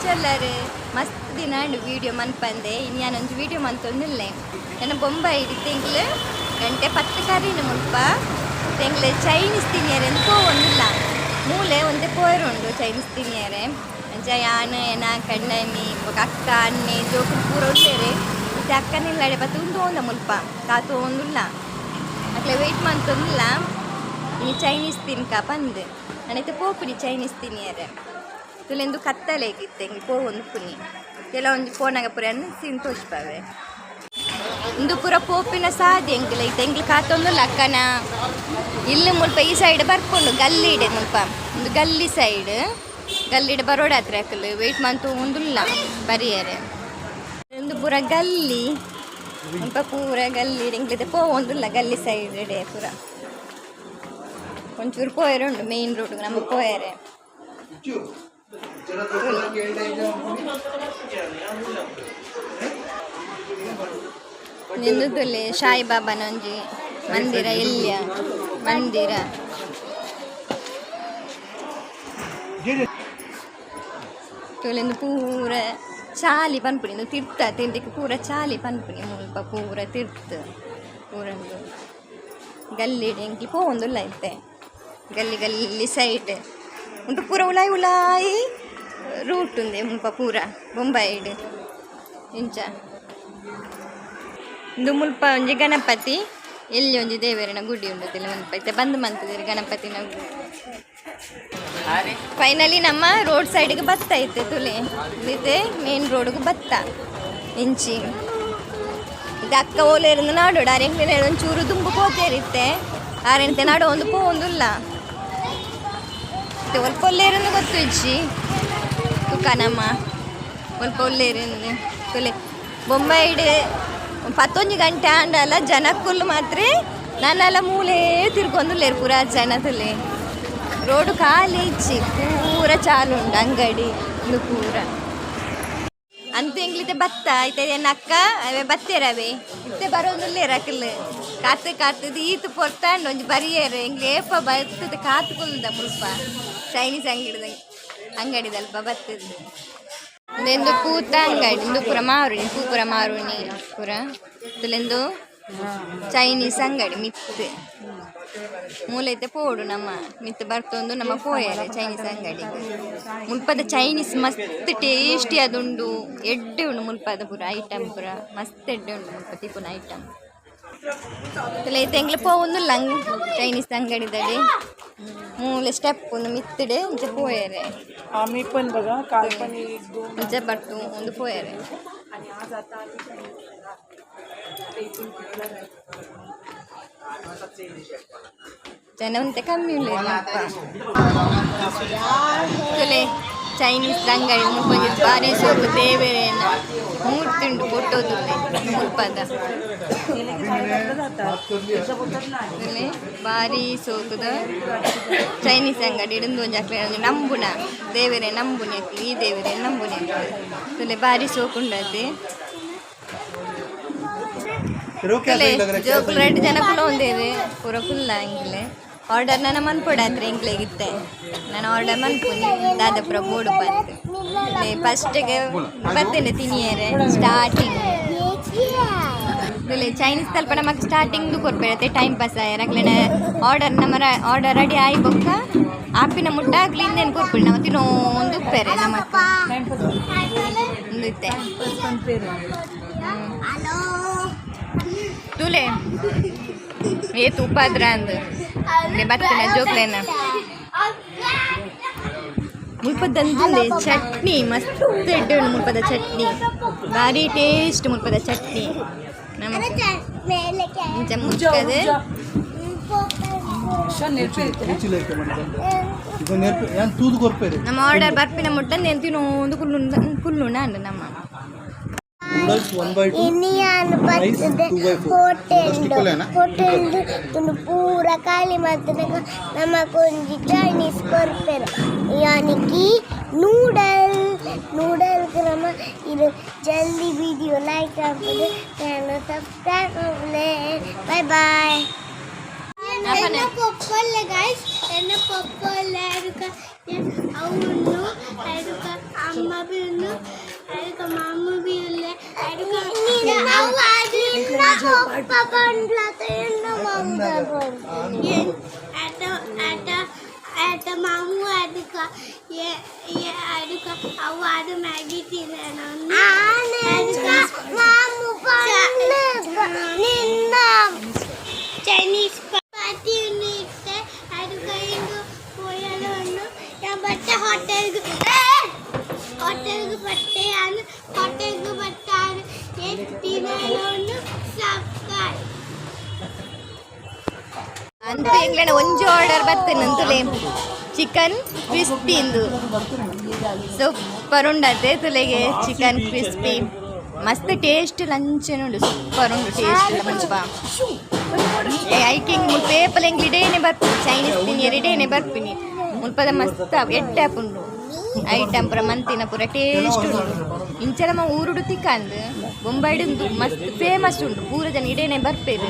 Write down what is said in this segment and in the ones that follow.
ಎಂಚಲ್ಲರು ಮಸ್ತ್ ದಿನ ವಿಡಿಯೋ ಮನ್ಪಂದೆ. ಇನ್ನು ನಾನೊಂದು ವಿಡಿಯೋ ಮಂತೊಂದಿಲ್ಲ ನನ್ನ ಬೊಂಬೈ ಹಿಡಿತೆಂಗ್ಲು ಗಂಟೆ ಪತ್ತು ಕರೀನು ಮುಲ್ಪ ತೆಂಗ್ಲು ಚೈನೀಸ್ ತಿನಿಯರೆ ಅಂತ ಒಂದಿಲ್ಲ ಮೂಲೆ ಒಂದೇ ಪೋಯರುಂಡು ಚೈನೀಸ್ ತಿನಿಯರೆ. ಅಂಚ ಯಾನ, ಏನ ಕಣ್ಣನಿ ಬೊಕ ಅಕ್ಕ ಅನ್ನೆ ಜೋಕುಲು ಪೂರ ಉಳ್ಳೇರೆ ಮತ್ತೆ ಅಕ್ಕನಿಲ್ಲಡೆ ಬತ್ತು ಉಂದು ಒಂದ ಮುಲ್ಪ ಕಾತು ಒಂದುಲ್ಲ. ಅಕ್ಲೆ ವೆಯ್ಟ್ ಮಂತೊಂದಿಲ್ಲ ಇನ್ನು ಚೈನೀಸ್ ತಿನ್ಕ ಬಂದು ನನೈತೆ ಪೋಪುನಿ ಚೈನೀಸ್ ತಿನಿಯರೆ. ತುಲೆಂದು ಕತ್ತಲೆಗಿತ್ತೆ ಹಿಂಗೆ ಪೋ ಒಂದು ಪುನಿ ಕೆಲವೊಂದು ಫೋನಾಗ ಪುರ ಸಿನ್ ತೋಚ್ಪಾವೆ ಇಂದು ಪೂರ ಪೋಪಿನ ಸಾಧ್ಯ ಎಂಗಿಲ್ಲ ಐತೆ ಎಂಗ್ಲು ಕಾತೊಂದು ಲಕ್ಕನ. ಇಲ್ಲಿ ಮುಲ್ಪ ಈ ಸೈಡ್ ಬರ್ಕೊಂಡು ಗಲ್ಲಿಡೆ ಮುಲ್ಪ. ಒಂದು ಗಲ್ಲಿ ಸೈಡ್ ಗಲ್ಲಿಡೆ ಬರೋಡ ಹತ್ರ ಹಾಕಲು ವೆಯ್ಟ್ ಮಂತು ಒಂದುಲ್ಲ ಬರಿಯರೆ. ಒಂದು ಪೂರ ಗಲ್ಲಿ, ಮುಲ್ಪ ಪೂರ ಗಲ್ಲಿ ಎಂಗ್ಲಿದೆ ಪೋ ಒಂದುಲ್ಲ ಗಲ್ಲಿ ಸೈಡ್ ಇಡೆ ಪೂರ. ಒಂಚೂರು ಪೋಯರೆ ಉಂಟು ಮೇನ್ ರೋಡ್ ನಮ್ಮ ಪೋಯರೆ. ನಿಂದುಲೆ ಸಾಯಿಬಾಬಾನೊಂಜಿ ಮಂದಿರ ಇಲ್ಲಿಯ ಮಂದಿರ. ತುಲೆಂದು ಪೂರ ಚಾಲಿ ಪನ್ಪುಡಿ ತಿರ್ತ ತಿರ್ದಿಕ್ಕೆ ಪೂರ ಚಾಲಿ ಪನ್ಪುಡಿ, ಮುಲ್ಪ ಪೂರ ತಿರ್ತ. ಪೂರಂದು ಗಲ್ಲಿ ಎಂಕಿ ಪೋವೊಂದುಲ್ಲ ಐತೆ ಗಲ್ಲಿ ಗಲ್ಲಿ ಸೈಡ್ ಉಂಟು ಪೂರ ಉಲಾಯಿ ಉಲಾಯಿ ರೂಟ್ ಉಂದೆ ಮುಲ್ಪ ಪೂರ ಬೊಂಬೈಡ್ ಇಂಚ ಇಂದು ಮುಲ್ಪ ಒಂಜಿ ಗಣಪತಿ, ಎಲ್ಲಿ ಒಂಜಿ ದೇವರಿನ ಗುಡಿ ಉಂಡದಿಲ್ಲ ಮುಲ್ಪ ಇತ್ತೆ ಬಂದು ಮಂತದಿರಿ ಗಣಪತಿನ ಫೈನಲಿ ನಮ್ಮ ರೋಡ್ ಸೈಡ್ಗೆ ಬತ್ತ ಐತೆ ತುಲೆ. ಇದೆ ಮೇನ್ ರೋಡ್ಗೆ ಬತ್ತ. ಇಂಚಿ ಈಗ ಅಕ್ಕ ಓಲೇರಿಂದ ನಾಡು ಆರೆಂಗ್ಲಿನ ಒಂಚೂರು ದುಂಬು ಕೋತೇರಿತ್ತೆ ಆರೆಂತೆ ನಾಡು ಒಂದು ಪೋ ಒಂದುಲ್ಲ. ಮತ್ತೆ ಒಲ್ಪ ಒಳ್ಳೆಯರನ್ನು ಗೊತ್ತು ಇಜ್ಜಿ. ತುಕನಮ್ಮ ಒಲ್ಪ ಒಳ್ಳೆಯರನ್ನು ಕೊಲೆ ಬೊಂಬೈಡ್ ಪತ್ತೊಂಜಿ ಗಂಟೆ ಆಂಡಲ ಜನಕ್ಕುಲ್ ಮಾತ್ರ ನನ್ನೆಲ್ಲ ಮೂಲೆ ತಿರ್ಗೊಂದುಲ್ಲೇರು ಪೂರ ಜನದಲ್ಲಿ. ರೋಡ್ ಖಾಲಿ ಇಚ್ಚಿ ಪೂರ ಚಾಲು ಉಂಡು ಅಂಗಡಿ ಇದು ಪೂರ. ಅಂತ ಇಂಗ್ಲಿತೆ ಬತ್ತ ಐತೆ ಅಕ್ಕ ಅವೇ ಬತ್ತೇರವೆ ಇತ್ತೆ ಬರೋದಿಲ್ಲೇ ರಕಲ್ ಕಾತು ಕಾತದ ಈತು ಪೊರ್ತಾಂಡು, ಒಂಜಿ ಬರಿಯೇರು. ಏಪ ಬತ್ತದ ಕಾತುಕೊಲ್ದ ಮುಲ್ಪ ಚೈನೀಸ್ ಅಂಗಡಿದ ಅಂಗಡಿದಲ್ಪ ಬರ್ತದೆ ಇದೊಂದು ಪೂತ ಅಂಗಡಿ ಇಂದು ಪೂರ ಮಾರುಣಿ, ಪೂಪುರ ಮಾರುಣಿ ಪೂರ. ಇಲ್ಲೊಂದು ಚೈನೀಸ್ ಅಂಗಡಿ, ಮಿತ್. ಮೂಲೈತೆ ಪೋಡು ನಮ್ಮ ಮಿತ್ ಬರ್ತೊಂದು ನಮ್ಮ ಪೋಯರೆ ಚೈನೀಸ್ ಅಂಗಡಿ ಮುಲ್ಪದ ಚೈನೀಸ್ ಮಸ್ತ್ ಟೇಸ್ಟಿ ಅದುಂಡು ಎಡ್ಡೆ ಉಂಡು ಮುಲ್ಪದ ಪೂರ ಐಟಮ್ ಪೂರ. ಮಸ್ತ್ ಎಡ್ಡೆ ಉಂಡು ಮುಲ್ಪ ತಿಪ್ಪುನ ಐಟಮ್ ಇತ್ತಲ ತೆಂಗ್ಲ ಪೋವೊಂದು ಲಂಗ್ ಚೈನೀಸ್ ಅಂಗಡಿ ಅಂಗಡಿದಡೆ ಮೂಲೆ ಸ್ಟೆಪ್ ಒಂದು ಮಿತ್ತಿಡೆ ಇಂಚ ಪೋಯರೆ ಮೀಪನ್ ಬಟ್ಟು, ಒಂದು ಪೋಯರೆ ಜನ ಉಂಟೆ ಕಮ್ಮಿ ಇಲ್ಲ ಚೈನೀಸ್ ಅಂಗಡಿ ಮುಪ್ಪಗೆ ಬಾರಿ ಸೊಪ್ಪು ದೇವರೇನ. ಮೂರ್ತಿ ಉಂಟು ಕೊಟ್ಟೋದು ಮುಲ್ಪದ ತುಲೆ ಬಾರಿ ಸೋಕುದ ಚೈನೀಸ್ ಅಂಗಡಿ ಇಡಂದು ಒಂಜಿ ಅಕ್ಲೆ ನಂಬುನ. ದೇವರೇ ನಂಬುನಿ ಅಕ್ಲಿ ಈ ದೇವರೇ ನಂಬುನಿ ಹಾಕಿ ತುಲೆ ಬಾರಿ ಸೋಕುಂಡತಿ ಜೋಕುಲು ಎರಡು ಜನ ಕೂಡ ಒಂದೇರಿ ಪೂರ ಫುಲ್ಲ ಇಂಗ್ಲೆ ಆರ್ಡರ್ ನನ್ನ ಮನ್ಪೊಡಾತ್ರಿ ಇಂಗ್ಲೆಗಿತ್ತೆ. ನಾನು ಆರ್ಡರ್ ಮನ್ಪುನಿ. ದಾದಾಪುರ ಬೋಡು ಬಂತು ಫಸ್ಟ್ಗೆ ಬರ್ತೇನೆ ತಿನಿಯರೆ ಸ್ಟಾರ್ಟಿಂಗ್ ಇಲ್ಲಿ ಚೈನೀಸ್ ತಲ್ಪ ನಮಗೆ ಸ್ಟಾರ್ಟಿಂಗ್ದು ಕೊರ್ಬೇಡತ್ತೆ ಟೈಮ್ ಪಾಸ್ ಆಯ್ರಕ್ಲೇನೆ ಆರ್ಡರ್ ನಮ್ಮ ಆರ್ಡರ್ ರೆಡಿ ಆಯ್ ಬೊಕ್ಕ ಆಪಿನ ಮುಟ್ಟಾಗ್ಲಿ ಇಂದೇನು ಕೊರ್ಬಿಡಿ ನಾವು ತಿನ್ನೋಂದು ಉಪ್ಪೇರೆ ನಮಕ್ ಒಂದು ಇತ್ತೆ. ತುಲೆ. ಏ ತುಪ್ಪಾದ್ರ ಅಂದು. ಬರ್ತೀನಿ ಜೋಕ್ಲೇನ. ಅಂದ್ರೆ ಚಟ್ನಿ, ಮಸ್ತ್ ಎಡ್ಡೆ ಮುಲ್ಪದ ಚಟ್ನಿ. ಭಾರಿ ಟೇಸ್ಟ್ ಮುಲ್ಪದ ಚಟ್ನಿ. ಮುಚ್ಚದೆ ಇದು ನೆರ್ಪು ಏನು ತೂದು ಕೊರ್ಪೇರಿ ನಮ್ಮ ಆರ್ಡರ್ ಬರ್ಪಿನ ಮುಟ್ಟ ನೆನ್ ತಿನ್ನೋದು ಕುಲ್ಲು ಕುಲ್ಲುಣ ಅಂಡು ನಮ್ಮ noodles one by two onion rice ಬರ್ತದೆ two by four hotel hotel ತುನು ಪೂರ ಖಾಲಿ ಮಾಡ್ತದೆ ನಮಗೊಂದು ಚೈನೀಸ್ ಕೊರ್ಪೆರು ಯಾನಿಕಿ ನೂಡಲ್ நூடாக இருக்கிறோமா இது ஜல்தி வீடியோ லைக் ஆகுது சேனல் சப்ஸ்கிரைப் ஆகலே பாய் பாய் என்ன பொப்போ இல்லை காய்ஸ் என்ன பொப்போ இல்லை அதுக்கு அவங்களும் அதுக்கு அம்மா பிள்ளும் அதுக்கு மாமா பிள்ளை அதுக்கு பாப்பா என்ன? மாமா මම අඩුක ය ය අඩුක අවවාද මැගි තිරනන්න අඩුක මම කොන්න නින්නම්. චයිනීස් පාටි නිට අඩුක ඉඳු පොයලොන්න යබට හොටෙල් හොටෙල් පට්ටේ යන හොටෙල් පට්ටාන. ඒ තිරනොන්න සබ්ස්ක්‍රයිබ් ಎಂಗ್ಲೇನ ಒಂಜಿ ಆರ್ಡರ್ ಬರ್ತೇನೆ ಅಂತಲೇ. ಚಿಕನ್ ಕ್ರಿಸ್ಪಿಂದು ಸೂಪರ್ ಉಂಡತ್ತೆ ತುಲೆಗೆ ಚಿಕನ್ ಕ್ರಿಸ್ಪಿ ಮಸ್ತ್ ಟೇಸ್ಟ್ ಲಂಚನುಂಡು ಸೂಪರ್ ಉಂಡು ಟೇಸ್ಟ್ ಮಲ್ಪ ಐಕಿಂಗ್ ಮುಲ್ಪ ಏಪಲ್ ಎಂಗ್ಲಿ ಇಡೇನೆ ಬರ್ಪಿನಿ ಚೈನೀಸ್ ತಿನಿಯರ್ ಇಡೇನೆ ಬರ್ಪಿನಿ ಮುಲ್ಪದ ಮಸ್ತ್ ಎಡ್ಡೆ ಉಂಡು ಐಟಮ್ ಪುರ ಮಂತಿನ ಪೂರ ಟೇಸ್ಟ್ ಉಂಡು ಇಂಚಲ ಮ ಊರುಡು ತಿಕ್ಕಂದು ಬೊಂಬೈಡು ಮಸ್ತ್ ಫೇಮಸ್ ಉಂಟು. ಪೂರ ಜನ ಇಡೇನೆ ಬರ್ಪೇರು.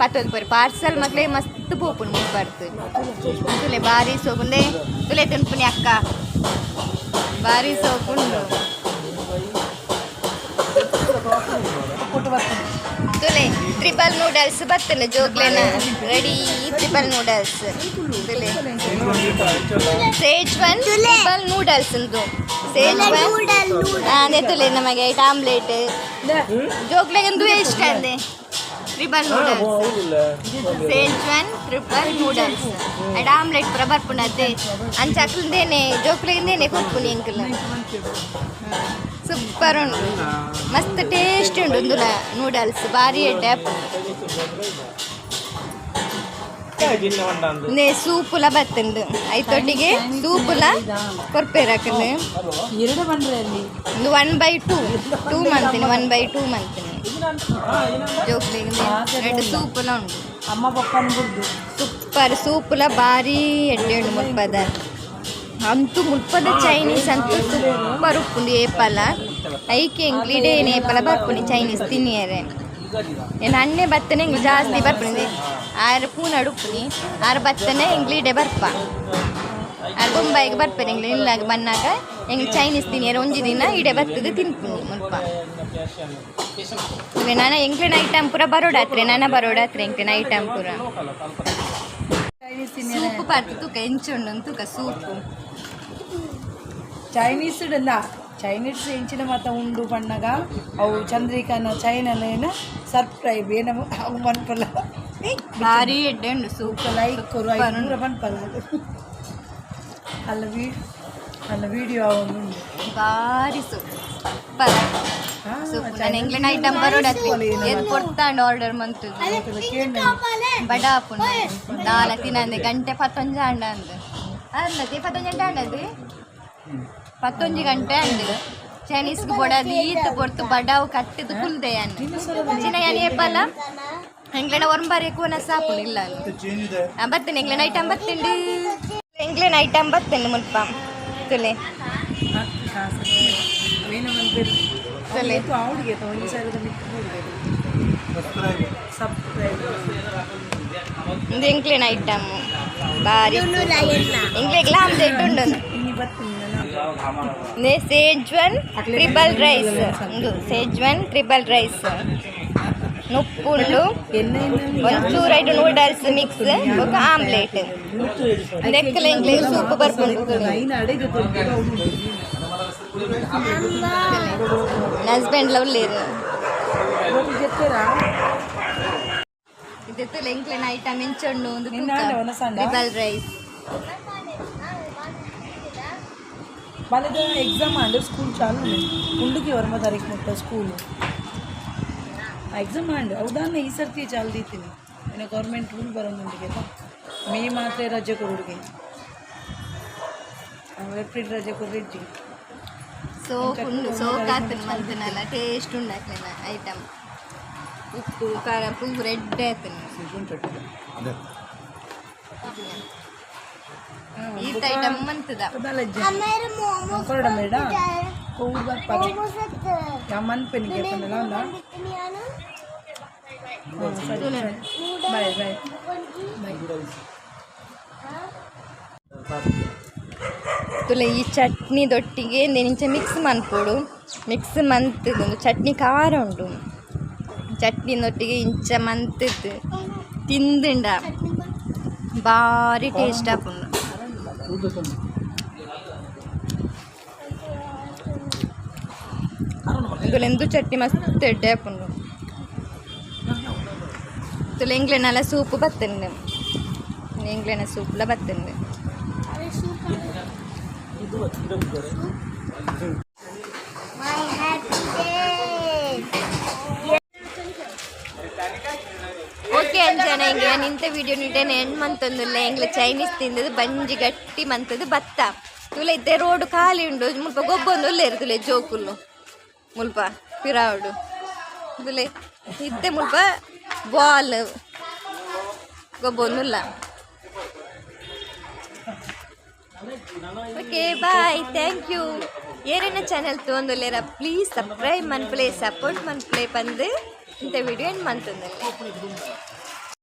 ಪತ್ತೊಂದು ಪರಿ ಪಾರ್ಸಲ್ ಮಕ್ಳೆ ಮಸ್ತ್ ಪೋಪುಂಡು ಬರ್ತು ತುಲೆ ಬಾರಿ ಸೋಪುಂಡೆ ತುಲೆ ತಿನ್ಪುನಿ ಅಕ್ಕ. ಬಾರಿ ಸೋಪುಂಡು. ತುಲೆ ಟ್ರಿಪಲ್ ನೂಡಲ್ಸ್ ಬರ್ತೇನೆ ಜೋಗ್ಲೆನ ರೆಡಿ ಟ್ರಿಪಲ್ ನೂಡಲ್ಸ್ ತುಲೆ ಸೇಜ್ ಒನ್ ಟ್ರಿಪಲ್ ನೂಡಲ್ಸ್ ಉಂಟು ಸೇಜ್ ಒನ್ ಅದೇ ತುಲೆ ನಮಗೆ ಐಟ್ ಆಮ್ಲೆಟ್ ಜೋಗ್ಲೆಗಂದು ಇಷ್ಟ ಅಂದೆ. ಟ್ರಿಪಲ್ ನೂಡಲ್ಸ್ ಸೇಜ್ ಒನ್ ಟ್ರಿಪಲ್ ನೂಡಲ್ಸ್ ಅಡ್ ಆಮ್ಲೆಟ್ ಪುರ ಬರ್ಪುನತ್ತೆ ಅಂಚಕ್ಲಿಂದೇನೆ ಜೋಕ್ಲೆಗಿಂದೇನೆ ಕೊಪ್ಪುನಿ ಅಂಕಲ್. ಸೂಪರ್ ಉಂಟು. ಮಸ್ತ್ ಟೇಸ್ಟ್ ಉಂಟು ನೂಡಲ್ಸ್ ಭಾರಿ ಟ್ಯಾಪ್ ನೇ ಸೂಪುಲ ಬತ್ತುಂಡು ಐತೊಟ್ಟಿಗೆ ಸೂಪುಲ ಕೊರ್ಪೇರಾಕಂಡು ಎರಡು ಒಂದು ಒನ್ ಬೈ ಟೂ ಟೂ ಮಂತಿನಿ ಒನ್ ಬೈ ಟೂ ಮಂತೀನಿ. ಜೋಕ್ಲಿಗೆ ಎರಡು ಸೂಪುಲ ಉಂಟು. ಅಮ್ಮ ಪಪ್ಪನ ಸೂಪರ್ ಸೂಪುಲ ಭಾರಿ ಎಡ್ಡೆ ಉಂಡು ಮುಲ್ಪದ. ಅಂತೂ ಮುಲ್ಪದ ಚೈನೀಸ್ ಅಂತೂ ಸೂಪರ್ ಉಪ್ಪುಂಡು ಏಪಲ. ಐಕೆ ಎಂಗ್ಲಿಡೆ ಏನು ಏಪಲ ಬರ್ಪುನಿ ಚೈನೀಸ್ ತಿನ್ನಿಯರೆ ಏನು ಅಣ್ಣೆ ಬತ್ತನೆ ಹಿಂಗೆ ಜಾಸ್ತಿ ಬರ್ಪುನಿ ಆರು ಪೂನ ಉಪ್ಪುನಿ ಆರು ಬತ್ತನೆ ಎಂಗ್ಲಿಡೆ ಬರ್ಪ. ಆರು ಬೊಂಬಾಯಿಗೆ ಬರ್ಪೇನೆ ಹಿಂಗೆ ಇಲ್ಲಾಗ ಬಂದಾಗ ಹಿಂಗೆ ಚೈನೀಸ್ ತಿನ್ನಿಯರೆ ಒಂಜಿ ದಿನ ಇಡೆ ಬರ್ತದೆ ತಿನ್ಪುನಿ ಮುಲ್ಪ. ಇವೆ ನಾನು ಎಂಗ್ಲಿನ ಐಟಮ್ ಪೂರ ಬರೋಡಾತ್ರೆ ಬರೋಡ ಬರೋಡಾತ್ರೆ ಎಂಕ್ಲಿನ ಐಟಮ್ ಪೂರ. ಸೂಪ್ ಪಾರ್ತು ತೂಕ ಎಂಚುಂಡು ತೂಕ ಸೂಪು. ಚೈನೀಸ್ ಇಲ್ಲ ಚೈನೀಸ್ ಇಂಚಿನ ಮಾತ ಉಂಡು ಬಣ್ಣಗ. ಅವು ಚಂದ್ರಿಕಾನ ಚೈನಲೇನ ಸರ್ಪ್ರೈಬ್ ಏನ ಅವು ಮನ್ಪಲ್ಲ ಭಾರಿ ಎಡ್ಡೆ ಉಂಡು ಸೂಪ್ ಲೈಕ್ ಪೂರ ಮನ್ಪಲ್ಲ ಅಲ್ಲ ವೀ ಅಲ್ಲ ವಿಡಿಯೋ ಅವನು ಭಾರಿ ಸೂಪ್ ಸೂಪರ್ ನಾನು ಎಂಗ್ಲಿನ ಐಟಮ್ ಬರೋಡಾತ್ರೆ ಎದ್ ಕೊಡ್ತಾಂಡು ಆರ್ಡರ್ ಮಂತದ್ದು ಬಡ ಹಾಪುಂಡು ನಾಲ ತಿನ್ನಂದೆ ಗಂಟೆ ಪತ್ತೊಂಜಿ ಅಂದ್ರೆ ಅಂದು. ಅಲ್ಲದೆ ಪತ್ತೊಂಜಿ ಗಂಟೆ ಪತ್ತೊಂಜಿ ಗಂಟೆ ಅಂದು ಚೈನೀಸ್ಗೆ ಬೊಡದು ಈತು ಪೊರ್ತು ಬಡಾವು ಕಟ್ಟಿದ್ದು ಕುಲ್ದೆ ಅನ್ನು ಚಿನ್ನ ಯಾನ್ ಏಪಲ್ಲ? ಎಂಗ್ಲಿನ ಒರಂಬಾರಿ ಕೋನ ಸಾಕು ಇಲ್ಲ ಬರ್ತೇನೆ ಇಂಗ್ಲೆಂಡ್ ಐಟಮ್ ಬರ್ತೇನೆ. ಇಂಗ್ಲೆಂಡ್ ಐಟಮ್ ಬರ್ತೇನೆ ಮುಲ್ಪ. ತುಲೆ. ತುಲೆ. ಇಂಗ್ಲೆಂಡ್ ಐಟಮ್ ಬಾರಿ ಹೆಂಗ್ಲೆ ಗ್ಲಾಮ್ ಇಟ್ಟು ಉಂಡು ಇನ್ನು ಬರ್ತೀನಿ ನಾನು ನೇ ಸೇಜ್ವನ್ ಟ್ರಿಬಲ್ ರೈಸ್ ಒಂದು ಸೇಜ್ವನ್ ಟ್ರಿಬಲ್ ರೈಸ್ ನುಪ್ಪುಂಡು ಒಂಚೂರು ಐಟು ನೂಡಲ್ಸ್ ಮಿಕ್ಸ್ ఒక ಆಮ್ಲೆಟ್ ನೆಕ್ಕಲ ಇಂಗ್ಲೆಗ್ ಸೂಪ್ ಬರ್ಕೊಂಡು ಐನು ಅಡೆಗೆ ನನ್ನ ಹಸ್ಬೆಂಡ್ ಲವ್ಲೇರು చెప్తారా ಇದು ಇಂಗ್ಲೆಂಡ್ ಐಟಮ್ ಎಂಚೊಂಡು ಒಂದು ನಿನ್ನ ಅವನ ಸಂಡ? ಟ್ರಿಬಲ್ ರೈಸ್ వాళ్ళది ఎగ్జామ్ అండి స్కూల్ చాలు ముందుకి వర్మ తారీఖు ముట్ట స్కూల్ ಎಕ್ಸಾಮ್ ಅಂಡ್ ಹೌದಾನ ಈ ಸರ್ತಿ ಚಾಲು ದೀತೀನಿ ಇನ್ನು ಗೌರ್ಮೆಂಟ್ ರೂಲ್ ಬರೋದುಂಟಿಗೆ ಮೇ ಮಾತ್ರ ರಜೆ ಕೊಡುಗೆ ಏಪ್ರಿಲ್ ರಜೆ ಕೊಡ್ರಿಜ್ಜಿ ಸೋಪ್ ಉಂಡು ಸೋಕಾತನ ಮಂತನಲ್ಲ ಟೇಸ್ಟ್ ಉಂಡು ಅಕ್ಲೆನ ಐಟಮ್ ಉಪ್ಪು ಖಾರ ಪುವ್ ರೆಡ್ ಆತನ ಅದೇ ಈತ ಐಟಮ್ ಮಂತದ ಕೊರಡ ಮೇಡ ಊರು ಬರ್ತಾರೆ ಯಮ್ಮನ್ ಪೆನ್ನಿಗೆ ಪಂದಲ ಅಲ್ಲ ಸರಿ ಬಾಯ್ ಬಾಯ್. ತುಲೆ ಈ ಚಟ್ನಿ ದೊಟ್ಟಿಗೆ ನೆನಿಂಚ ಮಿಕ್ಸ್ ಮನ್ಪೋಡು ಮಿಕ್ಸ್ ಮಂತದ್ದು ಚಟ್ನಿ ಖಾರ ಉಂಟು ಚಟ್ನಿನೊಟ್ಟಿಗೆ ಇಂಚ ಮಂತದ್ದು ತಿಂದುಂಡ. ಭಾರಿ ಟೇಸ್ಟ್ ಆಪುಂಡು ಎಂದು ಚಟ್ನಿ ಮಸ್ತ್ ಎಡ್ಡೆ ಆಪುಂಡು ತುಲ ಎಂಗ್ಲೆನಲ್ಲ ಸೂಪು ಬತ್ತಂಡು ಎಂಗ್ಲೆನ ಸೂಪ್ಲ ಬತ್ತಂಡು ಜನ ಹಿಂಗೆ ನಿಂತ ವಿಡಿಯೋ ನಿಟ್ಟೇನೆ ಹೆಣ್ಣು ಮಂತೊಂದುಲ್ಲ ಎಂಗ್ಲ ಚೈನೀಸ್ ತಿಂದದು ಬಂಜಿ ಗಟ್ಟಿ ಮಂತದ್ದು ಭತ್ತ. ತುಲ ಇತ್ತೆ ರೋಡ್ ಖಾಲಿ ಉಂಡು, ಮುಲ್ಪ ಗೊಬ್ಬೊಂದು ಒಳ್ಳೆ ಜೋಕುಲು ಜೋಕುಲ್ಲು. ಮುಲ್ಪ ಪಿರಾವುಡು. ತುಲೆ ಇತ್ತೆ ಮುಲ್ಪ ಬಾಲ್ ಗೊಬ್ಬೊಂದುಲ್ಲ ಓಕೆ ಬಾಯ್ ಥ್ಯಾಂಕ್ ಯು ಏರೇನ ಚಾನೆಲ್ ತೊಂದೊಲ್ಲೇರ ಪ್ಲೀಸ್ ಸಬ್ಸ್ಕ್ರೈಬ್ ಮನ್ಪ್ಲೇ ಸಪೋರ್ಟ್ ಮನ್ಪ್ಲೇ ಬಂದು ಇಂಥ ವಿಡಿಯೋ ಏನು ಮಂತಂದಲ್ಲೇ.